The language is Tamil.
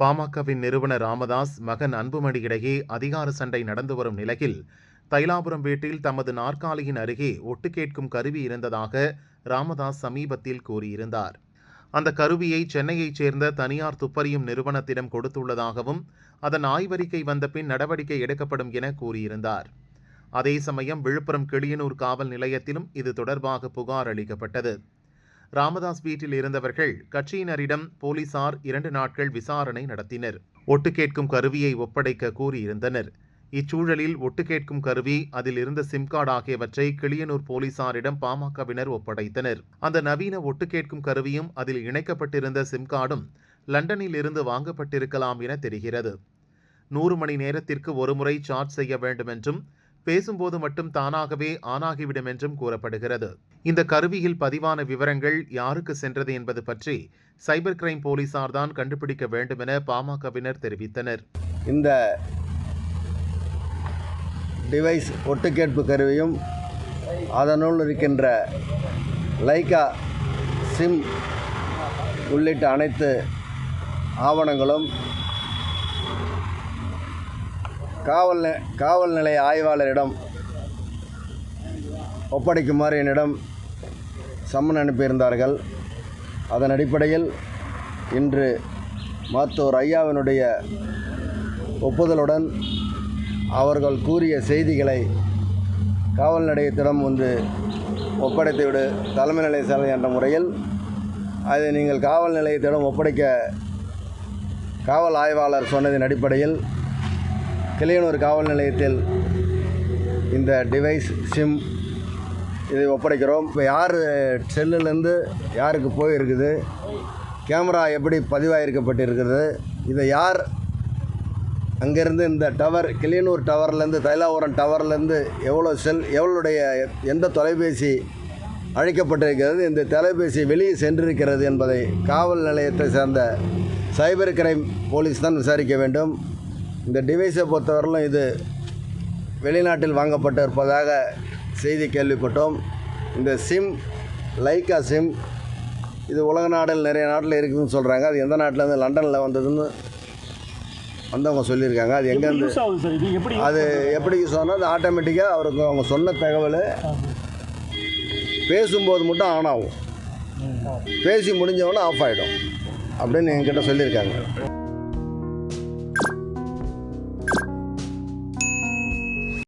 பாமகவின் நிறுவனர் ராமதாஸ் மகன் அன்புமணி இடையே அதிகார சண்டை நடந்து வரும் நிலையில் தைலாபுரம் வீட்டில் தமது நாற்காலியின் அருகே ஒட்டு கேட்கும் கருவி இருந்ததாக ராமதாஸ் சமீபத்தில் கூறியிருந்தார். அந்த கருவியை சென்னையைச் சேர்ந்த தனியார் துப்பறியும் நிறுவனத்திடம் கொடுத்துள்ளதாகவும் அதன் ஆய்வறிக்கை வந்த பின் நடவடிக்கை எடுக்கப்படும் என கூறியிருந்தார். அதே சமயம் விழுப்புரம் கிளியனூர் காவல் நிலையத்திலும் இது தொடர்பாக புகார் அளிக்கப்பட்டது. ராமதாஸ் வீட்டில் இருந்தவர்கள் கட்சியினரிடம் போலீசார் இரண்டு நாட்கள் விசாரணை நடத்தினர். ஒட்டு கேட்கும் கருவியை ஒப்படைக்க கூறியிருந்தனர். இச்சூழலில் ஒட்டு கேட்கும் கருவி அதில் இருந்த சிம் கார்டு ஆகியவற்றை கிளியனூர் போலீசாரிடம் பாமகவினர் ஒப்படைத்தனர். அந்த நவீன ஒட்டு கேட்கும் கருவியும் அதில் இணைக்கப்பட்டிருந்த சிம் கார்டும் லண்டனில் இருந்து வாங்கப்பட்டிருக்கலாம் என தெரிகிறது. நூறு மணி நேரத்திற்கு ஒருமுறை சார்ஜ் செய்ய வேண்டும் என்றும் பேசும்போது மட்டும் தானாகவே ஆனாகிவிடும் என்றும் கூறப்படுகிறது. இந்த கருவியில் பதிவான விவரங்கள் யாருக்கு சென்றது என்பது பற்றி சைபர் கிரைம் போலீசார் தான் கண்டுபிடிக்க வேண்டும் என பாமகவினர் தெரிவித்தனர். இந்த டிவைஸ் ஒட்டுக்கேட்பு கருவியும் அதனுள் இருக்கின்ற லைக்கா சிம் உள்ளிட்ட அனைத்து ஆவணங்களும் காவல் காவல் நிலைய ஆய்வாளரிடம் ஒப்படைக்குமாறு என்னிடம் சம்மன் அனுப்பியிருந்தார்கள். அதன் அடிப்படையில் இன்று மாத்தூர் ஐயாவினுடைய ஒப்புதலுடன் அவர்கள் கூறிய செய்திகளை காவல் நிலையத்திடம் வந்து ஒப்படைத்துவிடு தலைமை நிலைய சேவை என்ற முறையில். அதை நீங்கள் காவல் நிலையத்திடம் ஒப்படைக்க காவல் ஆய்வாளர் சொன்னதின் அடிப்படையில் கிளியனூர் காவல் நிலையத்தில் இந்த டிவைஸ் சிம் இதை ஒப்படைக்கிறோம். இப்போ யார் செல்லுலேருந்து யாருக்கு போயிருக்குது? கேமரா எப்படி பதிவாயிருக்கப்பட்டிருக்கிறது இதை யார் அங்கேருந்து இந்த டவர் கிளியனூர் டவர்லேருந்து தைலாபுரம் டவர்லேருந்து எவ்வளோ செல் எவ்வளோடைய எந்த தொலைபேசி அழைக்கப்பட்டிருக்கிறது? இந்த தொலைபேசி வெளியே சென்றிருக்கிறது என்பதை காவல் நிலையத்தை சேர்ந்த சைபர் கிரைம் போலீஸ் தான் விசாரிக்க வேண்டும். இந்த டிவைஸை பொறுத்தவரையிலும் இது வெளிநாட்டில் வாங்கப்பட்டு இருப்பதாக செய்தி கேள்விப்பட்டோம். இந்த சிம் லைக்கா சிம் இது உலக நாடுகள் நிறைய நாட்டில் இருக்குதுன்னு சொல்கிறாங்க அது எந்த நாட்டிலேருந்து லண்டனில் வந்ததுன்னு வந்தவங்க சொல்லியிருக்காங்க. அது எங்கேருந்து? யூஸ் எப்படி அது எப்படி சொன்னால் அது ஆட்டோமேட்டிக்காக அவருக்கு அவங்க சொன்ன தகவல் பேசும்போது மட்டும் ஆன் ஆகும். பேசி முடிஞ்சவொடனே ஆஃப் ஆகிடும் அப்படின்னு என்கிட்ட சொல்லியிருக்காங்க.